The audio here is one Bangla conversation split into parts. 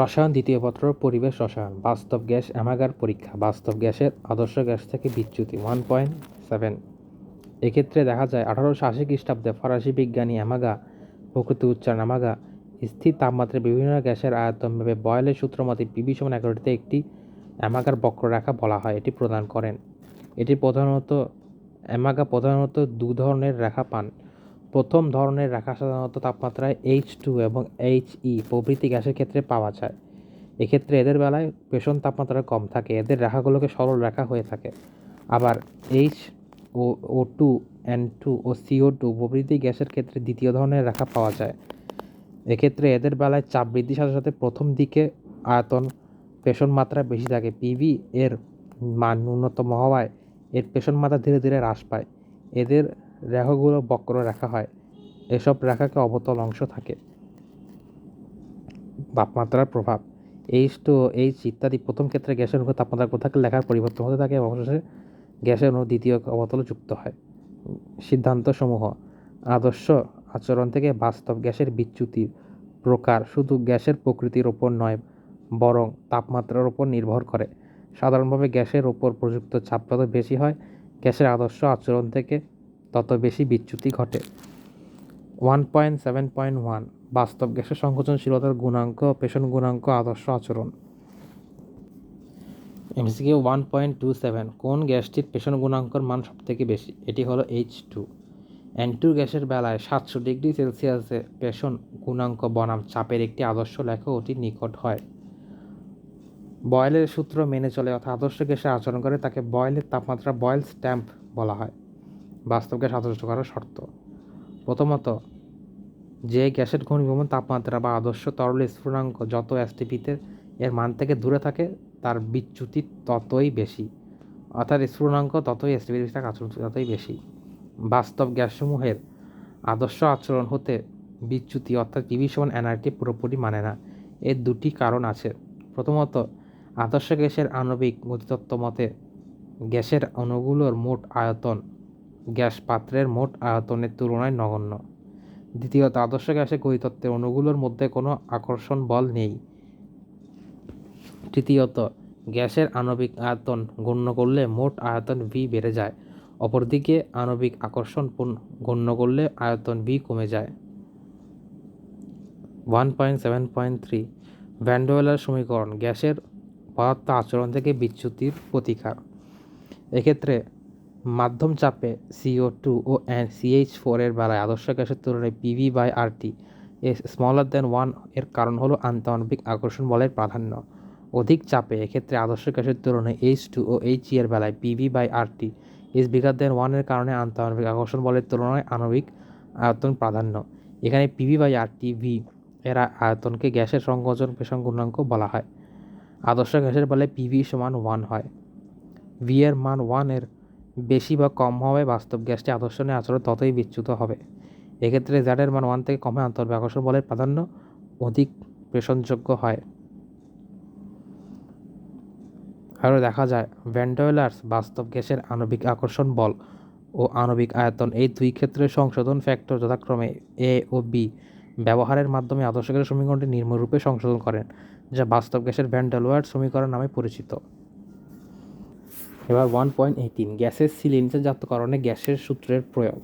রসায়ন দ্বিতীয় পত্র, পরিবেশ রসায়ন, বাস্তব গ্যাস, অ্যামাগার পরীক্ষা, বাস্তব গ্যাসের আদর্শ গ্যাস থেকে বিচ্যুতি ওয়ান পয়েন্ট সেভেন এক্ষেত্রে দেখা যায় আঠারোশো আশি খ্রিস্টাব্দে ফরাসি বিজ্ঞানী অ্যামাগা, প্রকৃতি উচ্চারণ অ্যামাগা, স্থির তাপমাত্রায় বিভিন্ন গ্যাসের আয়তন ভেবে বয়লের সূত্র মতে পিবি সমান এগারোটিতে একটি অ্যামাগার বক্ররেখা বলা হয়, এটি প্রদান করেন। এটি প্রধানত, অ্যামাগা প্রধানত দু ধরনের রেখা পান। প্রথম ধরনের রেখা সাধারণত তাপমাত্রায় এইচ টু এবং এইচ ই প্রভৃতি গ্যাসের ক্ষেত্রে পাওয়া যায়। এক্ষেত্রে এদের বেলায় পেষণ তাপমাত্রা কম থাকে, এদের রেখাগুলোকে সরল রেখা হয়ে থাকে। আবার H O O two N two O C O two প্রভৃতি গ্যাসের ক্ষেত্রে দ্বিতীয় ধরনের রেখা পাওয়া যায়। এক্ষেত্রে এদের বেলায় চাপ বৃদ্ধির সাথে সাথে প্রথম দিকে আয়তন পেষণ মাত্রা বেশি থাকে পিভি এর মান ন্যূনতম হওয়ায় এর পেষণ মাত্রা ধীরে ধীরে হ্রাস পায়। এদের রেখাগুলো বক্র রেখা হয়। এসব রেখাকে অবতল অংশ থাকে। তাপমাত্রার প্রভাব। এইচ টু এইচ ইত্যাদি প্রথম ক্ষেত্রে গ্যাসের উপর তাপমাত্রা কোথাকে লেখার পরিবর্তন হতে থাকে এবং অবশেষে গ্যাসের অনু দ্বিতীয় অবতলে যুক্ত হয়। সিদ্ধান্তসমূহ। আদর্শ আচরণ থেকে বাস্তব গ্যাসের বিচ্যুতির প্রকার। শুধু গ্যাসের প্রকৃতির ওপর নয়, বরং তাপমাত্রার ওপর নির্ভর করে। সাধারণভাবে গ্যাসের ওপর প্রযুক্ত চাপ যত বেশি হয়, গ্যাসের আদর্শ আচরণ থেকে তত বেশি বিচ্যুতি ঘটে। One point seven point one বাস্তব গ্যাসের সংকোচনশীলতার গুণাঙ্ক পেষণ গুণাঙ্ক আদর্শ আচরণ। MCQ one point two seven কোন গ্যাসটির পেষণ গুণাঙ্কর মান সবথেকে বেশি? এটি হলো এইচ টু এন টু গ্যাসের বেলায় সাতশো ডিগ্রি সেলসিয়াসে পেষণ গুণাঙ্ক বনাম চাপের একটি আদর্শ লেখা ওটির নিকট হয়। বয়েলের সূত্র মেনে চলে অর্থাৎ আদর্শ গ্যাসে আচরণ করে তাকে বয়েলের তাপমাত্রা বয়েল স্ট্যাম্প বলা হয়। বাস্তব গ্যাস আদর্শ করার শর্ত। প্রথমত, যে গ্যাসের ঘনীভবন তাপমাত্রা বা আদর্শ তরল স্ফুটনাঙ্ক যত এসটিপিতে এর মান থেকে দূরে থাকে, তার বিচ্যুতি ততই বেশি। অর্থাৎ স্ফুটনাঙ্ক ততই এসটিপিতে থাকে আচরণ ততই বেশি। বাস্তব গ্যাসসমূহের আদর্শ আচরণ হতে বিচ্যুতি অর্থাৎ পিভি সমান এনআরটি পুরোপুরি মানে না। এর দুটি কারণ আছে। প্রথমত, আদর্শ গ্যাসের আণবিক গতিতত্ত্ব মতে গ্যাসের অণুগুলোর মোট আয়তন গ্যাস পাত্রের মোট আয়তনের তুলনায় নগণ্য। দ্বিতীয়ত আদর্শ গ্যাসের গতিতত্ত্বের অণুগুলোর মধ্যে কোনো আকর্ষণ বল নেই। তৃতীয়ত, গ্যাসের আণবিক আয়তন গণ্য করলে মোট আয়তন ভি বেড়ে যায়। অপরদিকে, আণবিক আকর্ষণ গণ্য করলে আয়তন ভি কমে যায়। One point seven point three ভ্যান্ডোয়েলার সমীকরণ, গ্যাসের পদার্থ আচরণ থেকে বিচ্যুতির প্রতিকার। এক্ষেত্রে মাধ্যম চাপে সিও টু ও এন সিএইচ ফোরের বেলায় আদর্শ গ্যাসের তুলনায় P V by R T is smaller than ওয়ানের কারণ হলো আন্তঃআণবিক আকর্ষণ বলের প্রাধান্য। অধিক চাপে এক্ষেত্রে আদর্শ গ্যাসের তুলনায় এইচ টু ও এইচ এর বেলায় PV by RT is bigger than ওয়ানের কারণে আন্তঃআণবিক আকর্ষণ বলের তুলনায় আণবিক আয়তন প্রাধান্য। এখানে পিভি বাই আরটি ভি এর আয়তনকে গ্যাসের সংকোচন পেশন গুণাঙ্ক বলা হয়। আদর্শ গ্যাসের বেলায় পিভি সমান ওয়ান হয়। ভি এর মান ওয়ানের বেশি বা কম হওয়ায় বাস্তব গ্যাসটি আদর্শনের আচরণ ততই বিচ্যুত হবে। এক্ষেত্রে জ্যাডের মান ওয়ান থেকে কমে আন্তর্বিক আকর্ষণ বলের প্রাধান্য অধিক প্রেষণযোগ্য হয়। আরও দেখা যায় ভ্যান্ডোয়েলার্স বাস্তব গ্যাসের আণবিক আকর্ষণ বল ও আণবিক আয়তন এই দুই ক্ষেত্রে সংশোধন ফ্যাক্টর যথাক্রমে এ ও বি ব্যবহারের মাধ্যমে আদর্শ গ্যাসের সমীকরণটি নির্মরূপে সংশোধন করেন, যা বাস্তব গ্যাসের ভ্যান্ডেলওয়ার্ড সমীকরণ নামে পরিচিত। এবার ওয়ান পয়েন্ট এইটিন গ্যাসের সিলিন্ডারজাতকরণে গ্যাসের সূত্রের প্রয়োগ।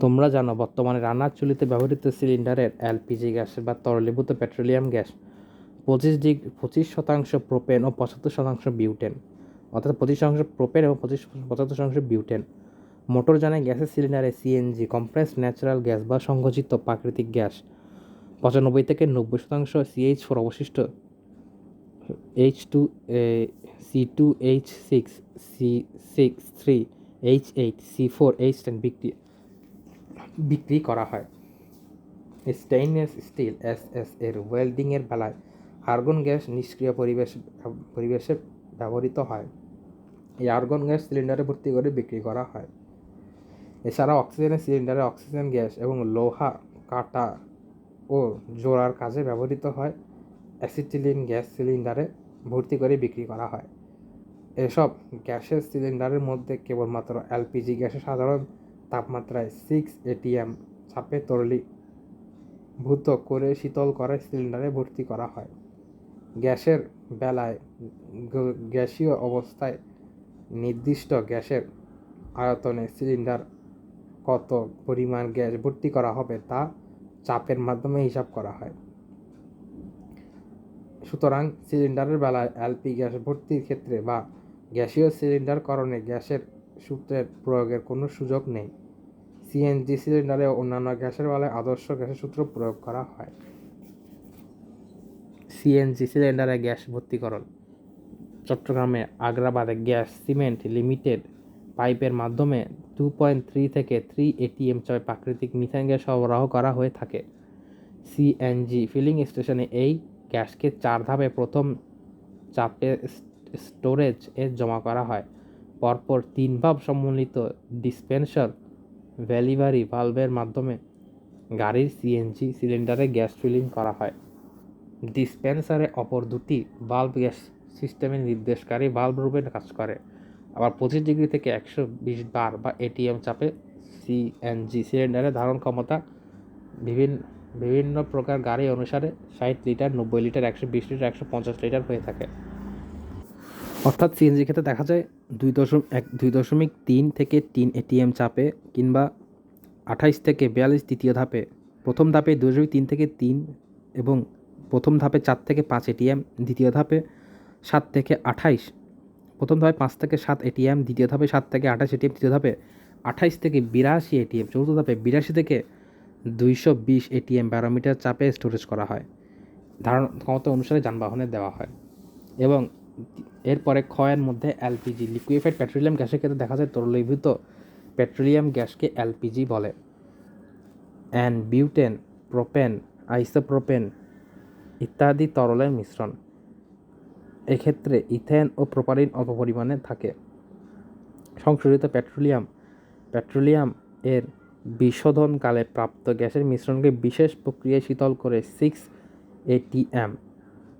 তোমরা জানো, বর্তমানে রান্নার চুলিতে ব্যবহৃত সিলিন্ডারের এলপিজি গ্যাসের বা তরলীভূত পেট্রোলিয়াম গ্যাস পঁচিশ ডিগ্রি পঁচিশ শতাংশ প্রোপেন ও পঁচাত্তর শতাংশ বিউটেন অর্থাৎ পঁচিশ শতাংশ প্রোপেন এবং পঁচিশ পঁচাত্তর শতাংশ বিউটেন মোটর মোটরযানে গ্যাসের সিলিন্ডারে সিএনজি কম্প্রেসড ন্যাচারাল গ্যাস বা সংঘচিত প্রাকৃতিক গ্যাস। পঁচানব্বই থেকে নব্বই শতাংশ সিএইচ ফোর অবশিষ্ট H two C two H six C six three H eight C four H ten বিক্রি বিক্রি করা হয়। স্টেইনলেস স্টিল এস এস এর ওয়েল্ডিংয়ের বেলায় আর্গন গ্যাস নিষ্ক্রিয় পরিবেশ, পরিবেশে ব্যবহৃত হয়। এই আর্গন গ্যাস সিলিন্ডারে ভর্তি করে বিক্রি করা হয়। এছাড়া অক্সিজেনের সিলিন্ডারে অক্সিজেন গ্যাস এবং লোহা, কাটা ও জোড়ার কাজে ব্যবহৃত হয়। অ্যাসিটিলিন গ্যাস সিলিন্ডারে ভর্তি করে বিক্রি করা হয়। এসব গ্যাসের সিলিন্ডারের মধ্যে কেবলমাত্র এলপিজি গ্যাসের সাধারণ তাপমাত্রায় সিক্স এটিএম চাপে তরলীভূত করে শীতল করে সিলিন্ডারে ভর্তি করা হয়। গ্যাসের বেলায় গ্যাসীয় অবস্থায় নির্দিষ্ট গ্যাসের আয়তনে সিলিন্ডার কত পরিমাণ গ্যাস ভর্তি করা হবে তা চাপের মাধ্যমে হিসাব করা হয়। সুতরাং সিলিন্ডারের বেলায় এলপি গ্যাস ভর্তির ক্ষেত্রে বা গ্যাসীয় সিলিন্ডার করণে গ্যাসের সূত্রের প্রয়োগের কোনো সুযোগ নেই। সিএনজি সিলিন্ডারে অন্যান্য গ্যাসের বেলায় আদর্শ গ্যাসের সূত্র প্রয়োগ করা হয়। সিএনজি সিলিন্ডারে গ্যাস ভর্তিকরণ। চট্টগ্রামে আগ্রাবাদে গ্যাস সিমেন্ট লিমিটেড পাইপের মাধ্যমে টু পয়েন্ট থ্রি থেকে থ্রি এটিএম চাপে প্রাকৃতিক মিথেন গ্যাস সরবরাহ করা হয়ে থাকে। সিএনজি ফিলিং স্টেশনে এই গ্যাসকে চার ধাপে প্রথম চাপে স্টোরেজ এ জমা করা হয়। পরপর তিন ভাব সম্মিলিত ডিসপেন্সার ভ্যালিভারি ভালভের মাধ্যমে গাড়ির সিএনজি সিলিন্ডারে গ্যাস ফিলিং করা হয়। ডিসপেন্সারে অপর দুটি বাল্ব গ্যাস সিস্টেমের নির্দেশকারী বাল্ব রূপে কাজ করে। আবার পঁচিশ ডিগ্রি থেকে একশো বিশ বার বা এটিএম চাপে সিএনজি সিলিন্ডারের ধারণ ক্ষমতা বিভিন্ন বিভিন্ন প্রকার গাড়ি অনুসারে ষাট লিটার, নব্বই লিটার, একশো বিশ লিটার, একশো পঞ্চাশ লিটার হয়ে থাকে। অর্থাৎ সিএনজি ক্ষেত্রে দেখা যায় দুই দশম এক দুই দশমিক তিন থেকে তিন এটিএম চাপে কিংবা আঠাইশ থেকে বিয়াল্লিশ দ্বিতীয় ধাপে। প্রথম ধাপে দুই দশমিক তিন থেকে তিন এবং প্রথম ধাপে চার থেকে পাঁচ এটিএম দ্বিতীয় ধাপে সাত থেকে আঠাইশ। প্রথম ধাপে পাঁচ থেকে সাত এটিএম দ্বিতীয় ধাপে সাত থেকে আঠাশ এটিএম তৃতীয় ধাপে আঠাইশ থেকে বিরাশি এটিএম চতুর্থ ধাপে বিরাশি থেকে দুইশো বিশ এটিএম ব্যারোমিটার চাপে স্টোরেজ করা হয়। ধারণ ক্ষমতা অনুসারে যানবাহনে দেওয়া হয়। এবং এরপরে ক্ষয়ের মধ্যে এলপিজি লিকুইফাইড পেট্রোলিয়াম গ্যাসের ক্ষেত্রে দেখা যায় তরলীভূত পেট্রোলিয়াম গ্যাসকে এলপিজি বলে। অ্যান বিউটেন প্রোপেন আইসোপ্রোপেন ইত্যাদি তরলের মিশ্রণ। এক্ষেত্রে ইথেন ও প্রোপারিন অল্প পরিমাণে থাকে। সংশোধিত পেট্রোলিয়াম পেট্রোলিয়াম এর বিশোধনকালে প্রাপ্ত গ্যাসের মিশ্রণকে বিশেষ প্রক্রিয়ায় শীতল করে সিক্স এটিএম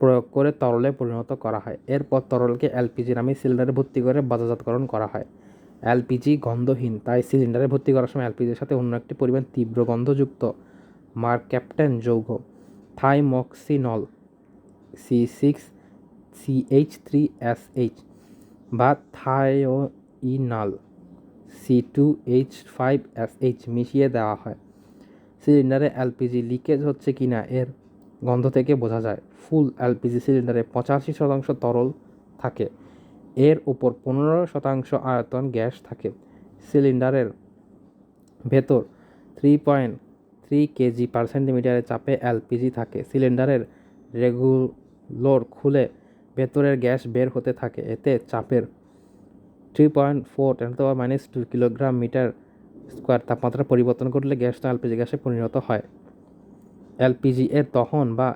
প্রয়োগ করে তরলে পরিণত করা হয়। এরপর তরলকে এলপিজি নামে সিলিন্ডারে ভর্তি করে বাজারজাতকরণ করা হয়। এলপিজি গন্ধহীন, তাই সিলিন্ডারে ভর্তি করার সময় এলপিজির সাথে অন্য একটি পরিমাণ তীব্র গন্ধযুক্ত। মার ক্যাপ্টেন যৌগ, থাইমক্সিনল C six CH three S H বা থায়োইনাল C two H five S H মিশিয়ে দেওয়া হয়। সিলিন্ডারে এলপিজি লিকেজ হচ্ছে কি না এর গন্ধ থেকে বোঝা যায়। ফুল এলপিজি সিলিন্ডারে পঁচাশি শতাংশ তরল থাকে। এর উপর পনেরো শতাংশ আয়তন গ্যাস থাকে। সিলিন্ডারের ভেতর three point three kg per সেন্টিমিটারের চাপে এলপিজি থাকে। সিলিন্ডারের রেগুলোর খুলে ভেতরের গ্যাস বের হতে থাকে। এতে চাপের three point four ten minus two kilogram metre square তাপমাত্রা পরিবর্তন করলে গ্যাসটা এলপিজি গ্যাসে পরিণত হয়। এলপিজি এর দহন বা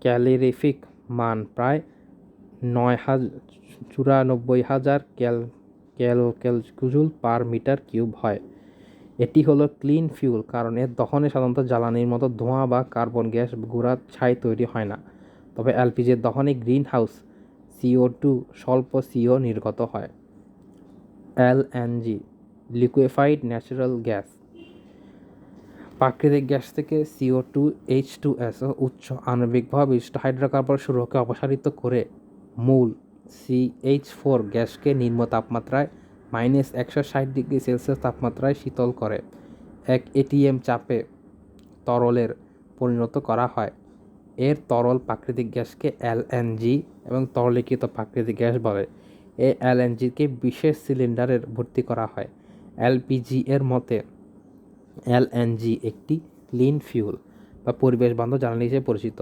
ক্যালোরিফিক মান প্রায় নয় হাজার চুরানব্বই হাজার ক্যাল ক্যাল, ক্যালকুজুল পার মিটার কিউব হয়। এটি হলো ক্লিন ফিউল, কারণ এর দহনে সাধারণত জ্বালানির মতো ধোঁয়া বা কার্বন গ্যাস গুঁড়া ছাই তৈরি হয় না। তবে এলপিজির দহনে গ্রিন হাউস সিও টু স্বল্প সিও নির্গত হয়। এলএনজি লিকুইফাইড ন্যাচারাল গ্যাস প্রাকৃতিক গ্যাস থেকে CO two, H two S ও উচ্চ আণবিকভাবে বিশিষ্ট হাইড্রোকার্বন সমূহকে অপসারিত করে মূল সিএইচ ফোর গ্যাসকে নিম্ন তাপমাত্রায় মাইনাস একশো ষাট ডিগ্রি সেলসিয়াস তাপমাত্রায় শীতল করে। এক এটিএম চাপে তরলের পরিণত করা হয়। এর তরল প্রাকৃতিক গ্যাসকে এলএনজি এবং তরলীকৃত প্রাকৃতিক গ্যাস বলে। এই এলএনজিকে বিশেষ সিলিন্ডারে ভর্তি করা হয়। এলপিজি এর মতে, এলএনজি একটি ক্লিন ফিউল বা পরিবেশ বান্ধব জ্বালানি হিসেবে পরিচিত।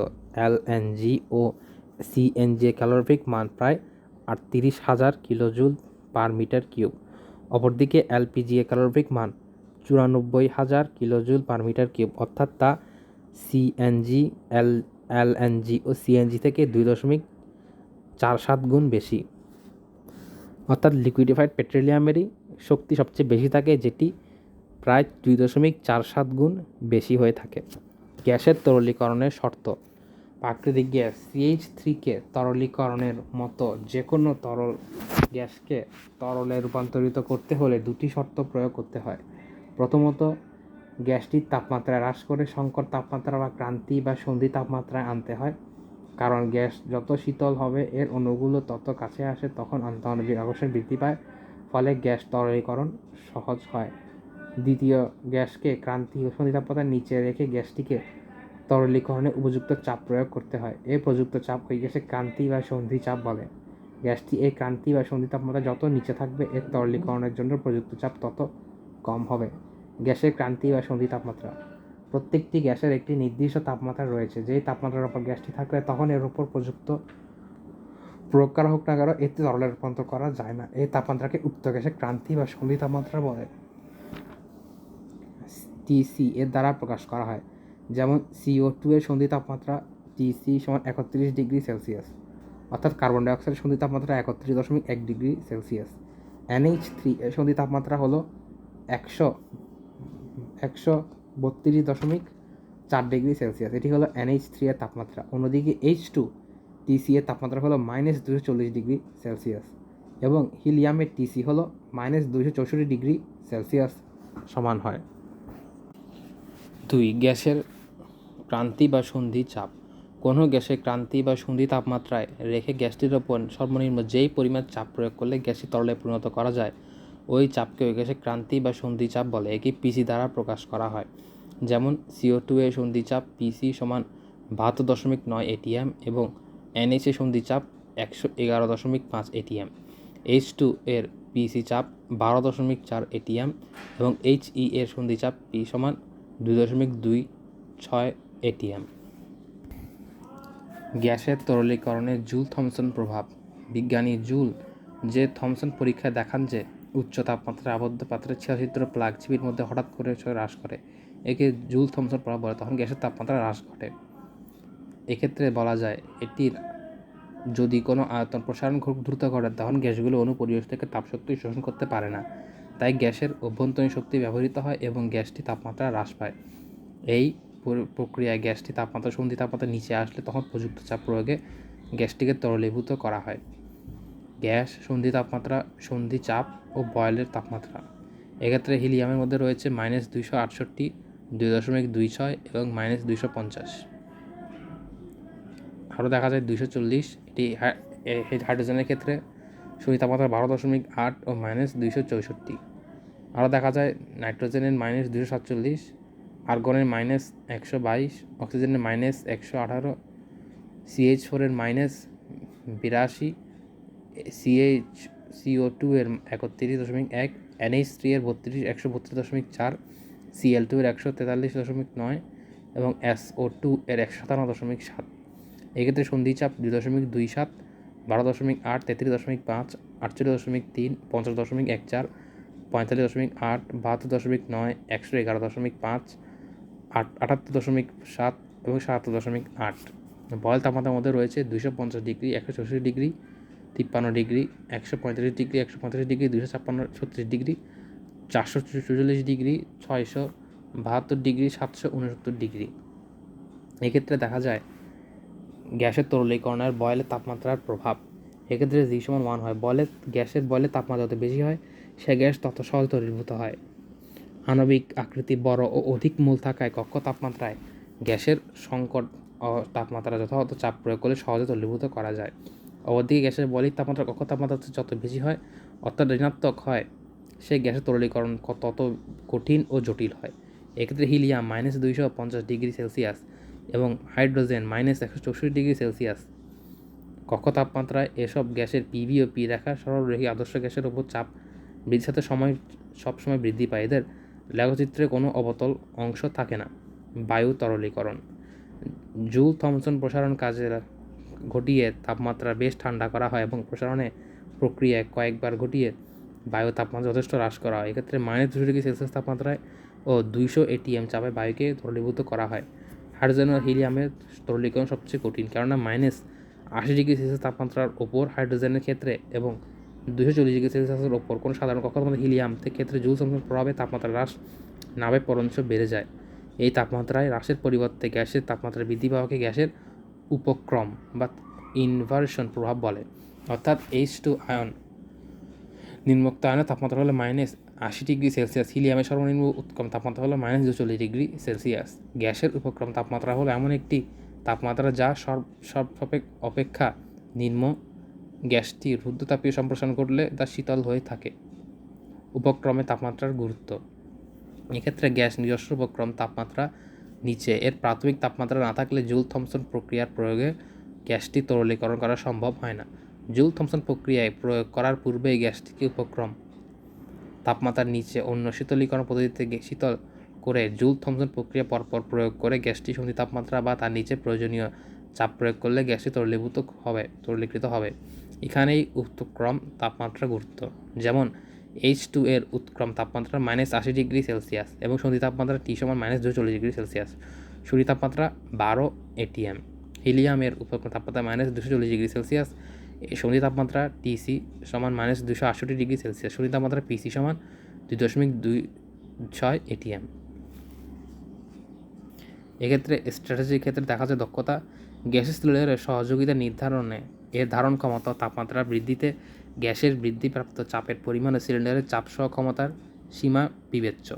এলএনজি ও সিএনজি ক্যালোরিফিক মান প্রায় আটত্রিশ হাজার কিলোজুল পার মিটার কিউব। অপরদিকে এলপিজি ক্যালোরিফিক মান চুরানব্বই হাজার কিলোজুল পার মিটার কিউব। অর্থাৎ তা সিএনজি, এল, এলএনজি ও সিএনজি থেকে দুই দশমিক চার সাত গুণ বেশি। অর্থাৎ লিকুইডিফাইড পেট্রোলিয়ামেরই শক্তি সবচেয়ে বেশি থাকে, যেটি প্রায় দুই দশমিক চার সাত গুণ বেশি হয়ে থাকে। গ্যাসের তরলীকরণের শর্ত, প্রাকৃতিক গ্যাস সিএইচ থ্রিকে তরলীকরণের মতো যে কোনো তরল গ্যাসকে তরলে রূপান্তরিত করতে হলে দুটি শর্ত প্রয়োগ করতে হয়। প্রথমত, গ্যাসটির তাপমাত্রা হ্রাস করে সংকট তাপমাত্রা বা ক্রান্তি বা সন্ধি তাপমাত্রায় আনতে হয়। কারণ গ্যাস যত শীতল হবে, এর অণুগুলো তত কাছে আসে তখন আন্তঃআণবিক আকর্ষণ বৃদ্ধি পায়, ফলে গ্যাস তরলীকরণ সহজ হয়। দ্বিতীয়, গ্যাসকে ক্রান্তি ও সন্ধিতাপমাত্রার নিচে রেখে গ্যাসটিকে তরলীকরণে উপযুক্ত চাপ প্রয়োগ করতে হয়। এই প্রযুক্ত চাপ ওই গ্যাসে ক্রান্তি বা সন্ধি চাপ বলে। গ্যাসটি এই ক্রান্তি বা সন্ধি তাপমাত্রা যত নিচে থাকবে, এর তরলীকরণের জন্য প্রযুক্ত চাপ তত কম হবে। গ্যাসের ক্রান্তি বা সন্ধি তাপমাত্রা প্রত্যেকটি গ্যাসের একটি নির্দিষ্ট তাপমাত্রা রয়েছে। যেই তাপমাত্রার উপর গ্যাসটি থাকলে তখন এর উপর প্রযুক্ত প্রয়োগ করা হোক না কেন এতে তরলে রূপান্তর করা যায় না। এই তাপমাত্রাকে উক্ত গ্যাসের ক্রান্তি বা সন্ধি তাপমাত্রা বলে। টিসি এর দ্বারা প্রকাশ করা হয়। যেমন সিও টু এর সন্ধি তাপমাত্রা টিসি সমান একত্রিশ ডিগ্রি সেলসিয়াস। অর্থাৎ কার্বন ডাইঅক্সাইডের সন্ধি তাপমাত্রা একত্রিশ দশমিক এক ডিগ্রি সেলসিয়াস। এনএইচ থ্রি এর সন্ধি তাপমাত্রা হলো একশো একশো বত্রিশ দশমিক চার ডিগ্রি সেলসিয়াস। এটি হলো এনএইচ থ্রি এর তাপমাত্রা। অন্যদিকে এইচ টু টিসি এর তাপমাত্রা হলো মাইনাস দুশো চল্লিশ ডিগ্রি সেলসিয়াস এবং হিলিয়ামের টিসি হলো মাইনাস দুশো চৌষট্টি ডিগ্রি সেলসিয়াস সমান হয়। দুই, গ্যাসের ক্রান্তি বা সন্ধি চাপ। কোনো গ্যাসের ক্রান্তি বা সন্ধি তাপমাত্রায় রেখে গ্যাসটির ওপর সর্বনিম্ন যেই পরিমাণ চাপ প্রয়োগ করলে গ্যাসটি তরলে পরিণত করা যায় ওই চাপকে ওই গ্যাসের ক্রান্তি বা সন্ধি চাপ বলে, একে পিসি দ্বারা প্রকাশ করা হয়। যেমন সিও টু এর সন্ধি চাপ পিসি সমান বাহাত্তর দশমিক নয় এটিএম এবং এনএইচ এর সন্ধি চাপ একশো এগারো দশমিক পাঁচ এটিএম এইচ টু এর পিসি চাপ বারো দশমিক চার এটিএম এবং এইচ ই এর সন্ধি চাপ পি সমান দুই দশমিক দুই ছয় এটিএম গ্যাসের তরলীকরণে জুল থমসন প্রভাব। বিজ্ঞানী জুল যে থমসন পরীক্ষায় দেখান যে উচ্চ তাপমাত্রায় আবদ্ধ পাত্রের ছিয়াশিত্র প্লাগ চিবির মধ্যে হঠাৎ করে হ্রাস করে। একে জুল থমসন প্রভাব বলে, তখন গ্যাসের তাপমাত্রা হ্রাস ঘটে। এক্ষেত্রে বলা যায়, এটির যদি কোনো আয়তন প্রসারণ খুব দ্রুত ঘটে, তখন গ্যাসগুলো অণু পরিবেশ থেকে তাপশক্তি শোষণ করতে পারে না। তাই গ্যাসের অভ্যন্তরীণ শক্তি ব্যবহৃত হয় এবং গ্যাসটি তাপমাত্রা হ্রাস পায়। এই প্রক্রিয়ায় গ্যাসটি তাপমাত্রা সন্ধি তাপমাত্রা নিচে আসলে তখন প্রযুক্ত চাপ প্রয়োগে গ্যাসটিকে তরলীভূত করা হয়। গ্যাস, সন্ধি তাপমাত্রা, সন্ধি চাপ ও বয়েলের তাপমাত্রা। এক্ষেত্রে হিলিয়ামের মধ্যে রয়েছে মাইনাস দুইশো আটষট্টি, দুই দশমিক দুই ছয় এবং মাইনাস দুইশো পঞ্চাশ। আরও দেখা যায় দুইশো চল্লিশ, এটি হাইড্রোজেনের ক্ষেত্রে সন্ধি তাপমাত্রা বারো দশমিক আট ও মাইনাস দুইশো চৌষট্টি। আরও দেখা যায় নাইট্রোজেনের মাইনাস দুশো সাতচল্লিশ, আর্গনের মাইনাস একশো বাইশ, অক্সিজেনের মাইনাস একশো আঠারো সিএইচ ফোরের মাইনাস বিরাশি সিএইচ সিও টু এর একত্রিশ দশমিক এক এনএইচ থ্রি এর বত্রিশ, একশো বত্রিশ দশমিক চার সিএল টু এর একশো তেতাল্লিশ দশমিক নয় এবং এসও টু এর একশো সাতান্ন দশমিক সাত। এক্ষেত্রে সন্ধিচাপ দুই দশমিক দুই সাত, বারো দশমিক আট, তেত্রিশ দশমিক পাঁচ, আটচল্লিশ দশমিক তিন, পঞ্চাশ দশমিক এক চার পঁয়তাল্লিশ দশমিক আট, বাহাত্তর দশমিক নয়, একশো এগারো দশমিক পাঁচ, আট, আটাত্তর দশমিক সাত এবং সাতাত্তর দশমিক আট। বয়েল তাপমাত্রার মধ্যে রয়েছে দুশো পঞ্চাশ ডিগ্রি, একশো চৌষট্টি ডিগ্রি তিপ্পান্ন ডিগ্রি, একশো পঁয়তাল্লিশ ডিগ্রি, একশো পঁয়তাল্লিশ ডিগ্রি দুশো ছাপ্পান্ন, ছত্রিশ ডিগ্রি, চারশো চুচল্লিশ ডিগ্রি, ছয়শো বাহাত্তর ডিগ্রি, সাতশো উনসত্তর ডিগ্রি। এক্ষেত্রে দেখা যায় গ্যাসের তরলীকরণের বয়েলের তাপমাত্রার প্রভাব। এক্ষেত্রে জি সমান ওয়ান হয়। বয়েলের, গ্যাসের বয়েলের তাপমাত্রা যত বেশি হয়, সে গ্যাস তত সহজ তরলীভূত হয়। আণবিক আকৃতি বড় ও অধিক মূল থাকায় কক্ষ তাপমাত্রায় গ্যাসের সংকট তাপমাত্রা যথাযথ চাপ প্রয়োগ করলে সহজে তরলীভূত করা যায়। অপরদিকে গ্যাসের বলির তাপমাত্রা কক্ষ তাপমাত্রা যত বেশি হয়, অর্থাৎ ঋণাত্মক হয়, সেই গ্যাসের তরলীকরণ তত কঠিন ও জটিল হয়। এক্ষেত্রে হিলিয়াম মাইনাস দুইশো পঞ্চাশ ডিগ্রি সেলসিয়াস এবং হাইড্রোজেন মাইনাস একশো চৌষট্টি ডিগ্রি সেলসিয়াস। কক্ষ তাপমাত্রায় এসব গ্যাসের পিভি ও পি রেখা সরলরেখী আদর্শ গ্যাসের উপর চাপ বৃদ্ধির সাথে সময় সবসময় বৃদ্ধি পায়। এদের লেখচিত্রে কোনো অবতল অংশ থাকে না। বায়ু তরলীকরণ। জুল থমসন প্রসারণ কাজে ঘটিয়ে তাপমাত্রা বেশ ঠান্ডা করা হয় এবং প্রসারণে প্রক্রিয়ায় কয়েকবার ঘটিয়ে বায়ু তাপমাত্রা যথেষ্ট হ্রাস করা হয়। এক্ষেত্রে মাইনাস দুশো ডিগ্রি সেলসিয়াস তাপমাত্রায় ও দুইশো এটিএম চাপে বায়ুকে তরলীভূত করা হয়। হাইড্রোজেন ও হিলিয়ামের তরলীকরণ সবচেয়ে কঠিন, কেননা মাইনাস আশি ডিগ্রি সেলসিয়াস তাপমাত্রার ওপর হাইড্রোজেনের ক্ষেত্রে এবং দুশো চল্লিশ ডিগ্রি সেলসিয়াসের ওপর কোনো সাধারণ কক্ষের মধ্যে হিলিয়াম ক্ষেত্রে জুল সংখ্যার প্রভাবে তাপমাত্রা হ্রাস নামে পরঞ্চ বেড়ে যায়। এই তাপমাত্রায় হ্রাসের পরিবর্তে গ্যাসের তাপমাত্রা বৃদ্ধি পাওয়াকে গ্যাসের উপক্রম বা ইনভার্সন প্রভাব বলে। অর্থাৎ এইচ টু আয়ন নিম্নোক্ত আয়নের তাপমাত্রা হলো মাইনাস আশি ডিগ্রি সেলসিয়াস হিলিয়ামের সর্বনিম্ন উৎক্রম তাপমাত্রা হলো মাইনাস দুশো চল্লিশ ডিগ্রি সেলসিয়াস গ্যাসের উপক্রম তাপমাত্রা হলো এমন একটি তাপমাত্রা যা সব সব অপেক্ষা নিম্ন গ্যাসটি রুদ্ধতাপীয় সম্প্রসারণ করলে তা শীতল হয়ে থাকে। উপক্রমে তাপমাত্রার গুরুত্ব। এক্ষেত্রে গ্যাস নিজস্ব উপক্রম তাপমাত্রা নিচে। এর প্রাথমিক তাপমাত্রা না থাকলে জুল থমসন প্রক্রিয়ার প্রয়োগে গ্যাসটি তরলীকরণ করা সম্ভব হয় না। জুল থমসন প্রক্রিয়ায় প্রয়োগ করার পূর্বে এই গ্যাসটিকে উপক্রম তাপমাত্রার নিচে অন্য শীতলীকরণ পদ্ধতিতে শীতল করে জুল থমসন প্রক্রিয়া পরপর প্রয়োগ করে গ্যাসটি সন্ধি তাপমাত্রা বা তার নিচে প্রয়োজনীয় চাপ প্রয়োগ করলে গ্যাসটি তরলীভূত হবে, তরলীকৃত হবে। এখানেই উৎক্রম তাপমাত্রা গুরুত্ব। যেমন এইচ টু এর উৎক্রম তাপমাত্রা মাইনাস আশি ডিগ্রি সেলসিয়াস এবং সন্ধি তাপমাত্রা টি সমান মাইনাস দুশো ডিগ্রি সেলসিয়াস সূর্য তাপমাত্রা বারো এটিএম হিলিয়ামের উপক্রম তাপমাত্রা মাইনাস দুশো চল্লিশ ডিগ্রি সেলসিয়াস সন্ধি তাপমাত্রা টিসি সমান মাইনাস দুশো আটষট্টি ডিগ্রি সেলসিয়াস সন্ধি তাপমাত্রা পিসি সমান দুই দশমিক দুই ছয় এটিএম এক্ষেত্রে স্ট্র্যাটেজির ক্ষেত্রে দেখা যায় দক্ষতা। গ্যাসের সিলিন্ডারের সহযোগিতা নির্ধারণে এর ধারণ ক্ষমতা তাপমাত্রা বৃদ্ধিতে গ্যাসের বৃদ্ধিপ্রাপ্ত চাপের পরিমাণ সিলিন্ডারের চাপ সহ ক্ষমতার সীমা বিবেচ্য।